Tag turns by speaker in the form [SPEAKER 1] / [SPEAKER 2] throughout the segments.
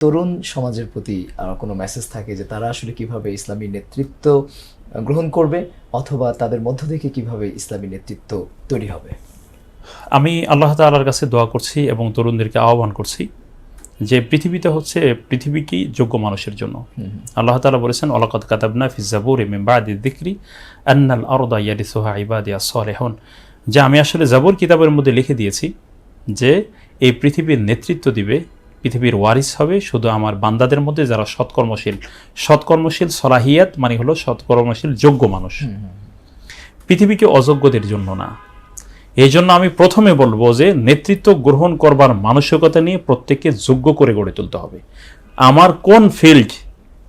[SPEAKER 1] তরুণ সমাজের প্রতি কোনো মেসেজ থাকে যে তারা আসলে কীভাবে ইসলামী নেতৃত্ব গ্রহণ করবে অথবা তাদের মধ্য থেকে কীভাবে ইসলামী নেতৃত্ব তৈরি হবে?
[SPEAKER 2] আমি আল্লাহ তাআলার কাছে দোয়া করছি এবং তরুণদেরকে আহ্বান করছি যে পৃথিবীতে হচ্ছে পৃথিবী কি যোগ্য মানুষের জন্য। আল্লাহ তাআলা বলেছেন ওয়ালাকাদ কাতাবনা ফি জাবুরি মিন বাদি যিকরি আন্নাল আরদা ইয়ারিসুহা ইবাদিয়া সলিহুন। যে আমি আসলে জাবুর কিতাবের মধ্যে লিখে দিয়েছি যে এই পৃথিবীর নেতৃত্ব দিবে পৃথিবীর ওয়ারিস হবে শুধু আমার বান্দাদের মধ্যে যারা সৎকর্মশীল। সৎকর্মশীল সলাহিয়াত মানে হলো সৎকর্মশীল যোগ্য মানুষ। পৃথিবীকে অযোগ্যদের জন্য না। এই জন্য আমি প্রথমে বলব যে নেতৃত্ব গ্রহণ করবার মানসিকতা নিয়ে প্রত্যেককে যোগ্য করে গড়ে তুলতে হবে। আমার কোন ফিল্ড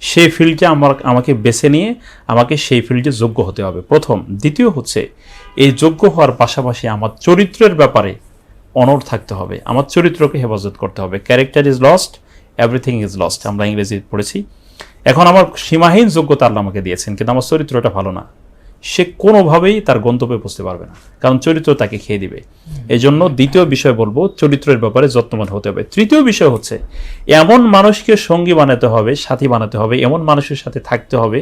[SPEAKER 2] সেই ফিল্ডে আমার আমাকে বেছে নিয়ে আমাকে সেই ফিল্ডে যোগ্য হতে হবে। প্রথম। দ্বিতীয় হচ্ছে এই যোগ্য হওয়ার পাশাপাশি আমার চরিত্রের ব্যাপারে অনর থাকতে হবে। আমার চরিত্রকে হেফাজত করতে হবে। Character is lost everything is lost আমরা ইংরেজি পড়েছি। এখন আমার সীমাহীন যোগ্যতা আল্লাহ আমাকে দিয়েছেন, কিন্তু আমার চরিত্রটা ভালো না। সে কোনোভাবেই তার গন্তব্যে পৌঁছতে পারবে না, কারণ চরিত্র তাকে খেয়ে দিবে। এই জন্য দ্বিতীয় বিষয় বলব, চরিত্রের ব্যাপারে যত্নবান হতে হবে। তৃতীয় বিষয় হচ্ছে, এমন মানুষকে সঙ্গী বানাতে হবে, সাথী বানাতে হবে, এমন মানুষের সাথে থাকতে হবে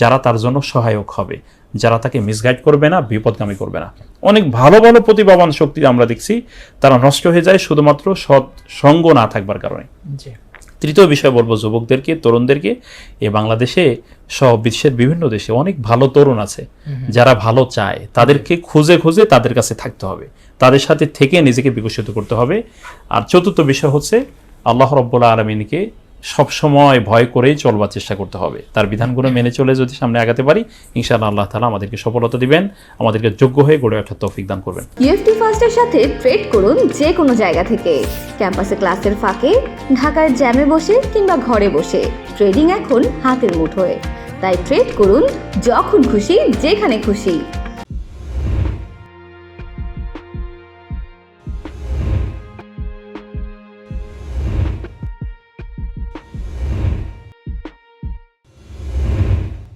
[SPEAKER 2] যারা তার জন্য সহায়ক হবে, যারা তাকে মিসগাইড করবে না, বিপদগামী করবে না। অনেক ভালো ভালো প্রতিভাবান শক্তি আমরা দেখছি তারা নষ্ট হয়ে যায় শুধুমাত্র সৎ সঙ্গ না থাকবার কারণে। তৃতীয় বিষয় বলব যুবকদেরকে তরুণদেরকে এ বাংলাদেশে সহ বিশ্বের বিভিন্ন দেশে অনেক ভালো তরুণ আছে যারা ভালো চায় তাদেরকে খুঁজে খুঁজে তাদের কাছে থাকতে হবে। তাদের সাথে থেকে নিজেকে বিকশিত করতে হবে। আর চতুর্থ বিষয় হচ্ছে আল্লাহ রব্বুল্লা আলমিনকে সবসময় ভয় করেই চলবার চেষ্টা করতে হবে। তার বিধানগুলো মেনে চলে যদি সামনে আগাতে পারি, ইনশাআল্লাহ আল্লাহ তালা আমাদেরকে সফলতা দিবেন, আমাদেরকে যোগ্য হয়ে গড়ে ওঠার তৌফিক দান করবেন।
[SPEAKER 3] ইউএফটি ফার্স্টের সাথে ট্রেড করুন যে কোনো জায়গা থেকে। ক্যাম্পাসে ক্লাসের ফাঁকে, ঢাকার জ্যামে বসে কিংবা ঘরে বসে। ট্রেডিং এখন হাতের মুঠোয়। তাই ট্রেড করুন যখন খুশি, যেখানে খুশি।